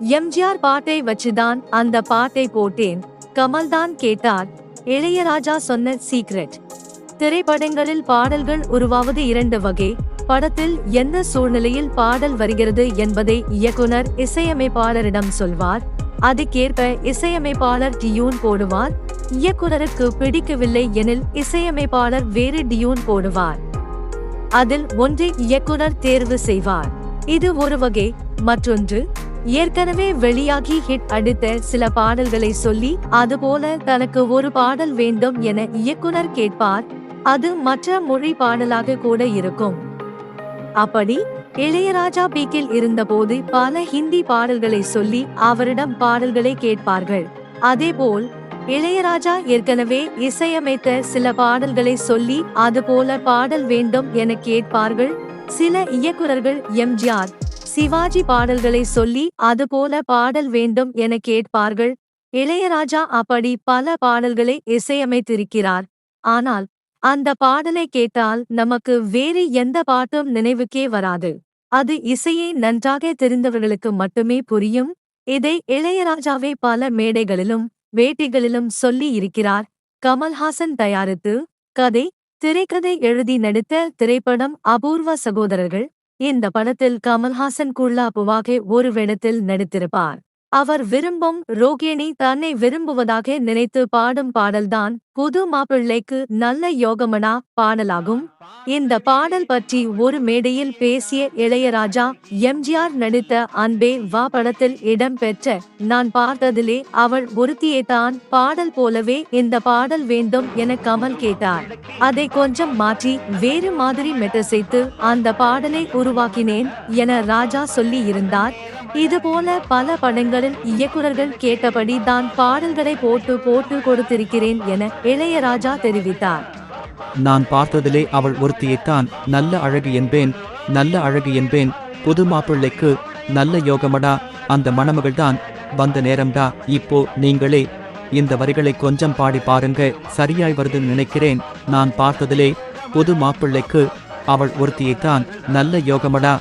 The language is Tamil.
எம்ஜிஆர் பாட்டை வச்சுதான் அந்த பாட்டை போட்டேன் கமல்தான் கேட்டார் இளையராஜா சொன்ன சீக்ரெட் திரைப்படங்களில் பாடல்கள் உருவாவது இரண்டு வகை படத்தில் எந்த சூழ்நிலையில் பாடல் வருகிறது என்பதை இயக்குனர் இசையமைப்பாளரிடம் சொல்வார் அதுக்கேற்ப இசையமைப்பாளர் டியூன் போடுவார் இயக்குனருக்கு பிடிக்கவில்லை எனில் இசையமைப்பாளர் வேறு டியூன் போடுவார். அதில் ஒன்றை இயக்குனர் தேர்வு செய்வார். இது ஒரு வகை மற்றொன்று ஏற்கனவே வெளியாகி ஹிட் அடித்த சில பாடல்களை சொல்லி அதுபோல தனக்கு ஒரு பாடல் வேண்டும் என இயக்குனர் கேட்பார். அது மற்ற மொழி பாடலாக கூட இருக்கும். அப்படி இளையராஜா பீக்கில் இருந்தபோது பல ஹிந்தி பாடல்களை சொல்லி அவரிடம் பாடல்களை கேட்பார்கள். அதேபோல் இளையராஜா ஏற்கனவே இசையமைத்த சில பாடல்களை சொல்லி அதுபோல பாடல் வேண்டும் என கேட்பார்கள். சில இயக்குனர்கள் எம்ஜிஆர் சிவாஜி பாடல்களை சொல்லி அதுபோல பாடல் வேண்டும் என கேட்பார்கள். இளையராஜா அப்படி பல பாடல்களை இசையமைத்திருக்கிறார். ஆனால் அந்த பாடலை கேட்டால் நமக்கு வேறு எந்த பாட்டும் நினைவுக்கே வராது. அது இசையை நன்றாக தெரிந்தவர்களுக்கு மட்டுமே புரியும். இதை இளையராஜாவே பல மேடைகளிலும் வேட்டிகளிலும் சொல்லி இருக்கிறார். கமல்ஹாசன் தயாரித்து கதை திரைக்கதை எழுதி நடித்த திரைப்படம் அபூர்வ சகோதரர்கள். இந்த படத்தில் கமல்ஹாசன் குள்ளாப்புவாக ஒரு வேடத்தில் நடித்திருப்பார். அவர் விரும்பும் ரோகிணி தன்னை விரும்புவதாக நினைத்து பாடும் பாடல்தான் புது மாப்பிள்ளைக்கு நல்ல யோகமனா பாடலாகும். இந்த பாடல் பற்றி ஒரு மேடையில் பேசிய இளையராஜா எம்ஜிஆர் நடித்த அன்பே வா படத்தில் இடம்பெற்ற நான் பார்த்ததிலே அவள் ஒருத்தியே தான் பாடல் போலவே இந்த பாடல் வேண்டும் என கமல் கேட்டார். அதை கொஞ்சம் மாற்றி வேறு மாதிரி மெட்டசைத்து அந்த பாடலை உருவாக்கினேன் என ராஜா சொல்லி இருந்தார் இதுபோல பல படங்களில் இயக்குனர்கள் கேட்டபடி தான் பாடல்களை போட்டு போட்டு கொடுத்திருக்கிறேன் என இளையராஜா தெரிவித்தார். நான் பார்த்ததிலே அவள் ஒருத்தியைத்தான் நல்ல அழகு என்பேன் நல்ல அழகு என்பேன் புது மாப்பிள்ளைக்கு நல்ல யோகமடா அந்த மணமகள்தான் வந்த நேரம்டா இப்போ நீங்களே இந்த வரிகளை கொஞ்சம் பாடி பாருங்க சரியாய் வருதுன்னு நினைக்கிறேன் நான் பார்த்ததிலே புது மாப்பிள்ளைக்கு அவள் ஒருத்தியைத்தான் நல்ல யோகமடா